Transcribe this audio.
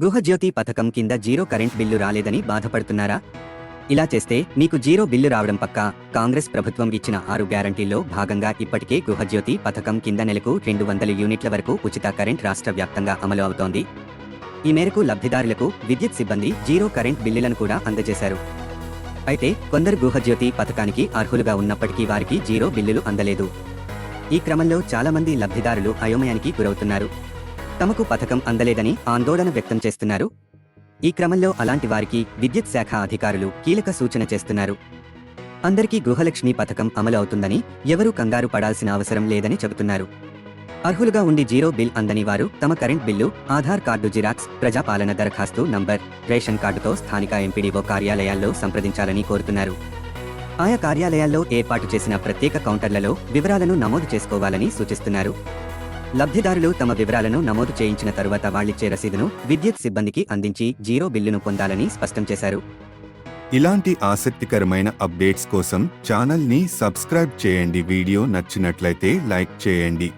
గృహజ్యోతి పథకం కింద zero current bill రాలేదని బాధపడుతున్నారా? ఇలా చేస్తే మీకు జీరో బిల్లు రావడం పక్క. కాంగ్రెస్ ప్రభుత్వం ఇచ్చిన ఆరు గ్యారంటీల్లో భాగంగా ఇప్పటికే గృహజ్యోతి పథకం కింద నెలకు రెండు వందల యూనిట్ల వరకు ఉచిత కరెంట్ రాష్ట్ర వ్యాప్తంగా అమలు అవుతోంది. ఈ మేరకు లబ్ధిదారులకు విద్యుత్ సిబ్బంది జీరో కరెంట్ బిల్లులను కూడా అందజేశారు. అయితే కొందరు గృహజ్యోతి పథకానికి అర్హులుగా ఉన్నప్పటికీ వారికి జీరో బిల్లులు అందలేదు. ఈ క్రమంలో చాలామంది లబ్ధిదారులు అయోమయానికి గురవుతున్నారు. తమకు పథకం అందలేదని ఆందోళన వ్యక్తం చేస్తున్నారు. ఈ క్రమంలో అలాంటి వారికి విద్యుత్ శాఖ అధికారులు కీలక సూచన చేస్తున్నారు. అందరికీ గృహలక్ష్మి పథకం అమలు అవుతుందని ఎవరూ కంగారు పడాల్సిన అవసరం లేదని చెబుతున్నారు. అర్హులుగా ఉండి జీరో బిల్ అందని వారు తమ current bill Aadhaar card xerox ప్రజాపాలన దరఖాస్తు నంబర్ రేషన్ కార్డుతో స్థానిక ఎంపీడీఓ కార్యాలయాల్లో సంప్రదించాలని కోరుతున్నారు. ఆయా కార్యాలయాల్లో ఏర్పాటు చేసిన ప్రత్యేక కౌంటర్లలో వివరాలను నమోదు చేసుకోవాలని సూచిస్తున్నారు. లబ్ధిదారులు తమ వివరాలను నమోదు చేయించిన తరువాత వాళ్ళిచ్చే రసీదును విద్యుత్ సిబ్బందికి అందించి జీరో బిల్లును పొందాలని స్పష్టం చేశారు. ఇలాంటి ఆసక్తికరమైన అప్డేట్స్ కోసం ఛానల్ని సబ్స్క్రైబ్ చేయండి. వీడియో నచ్చినట్లయితే లైక్ చేయండి.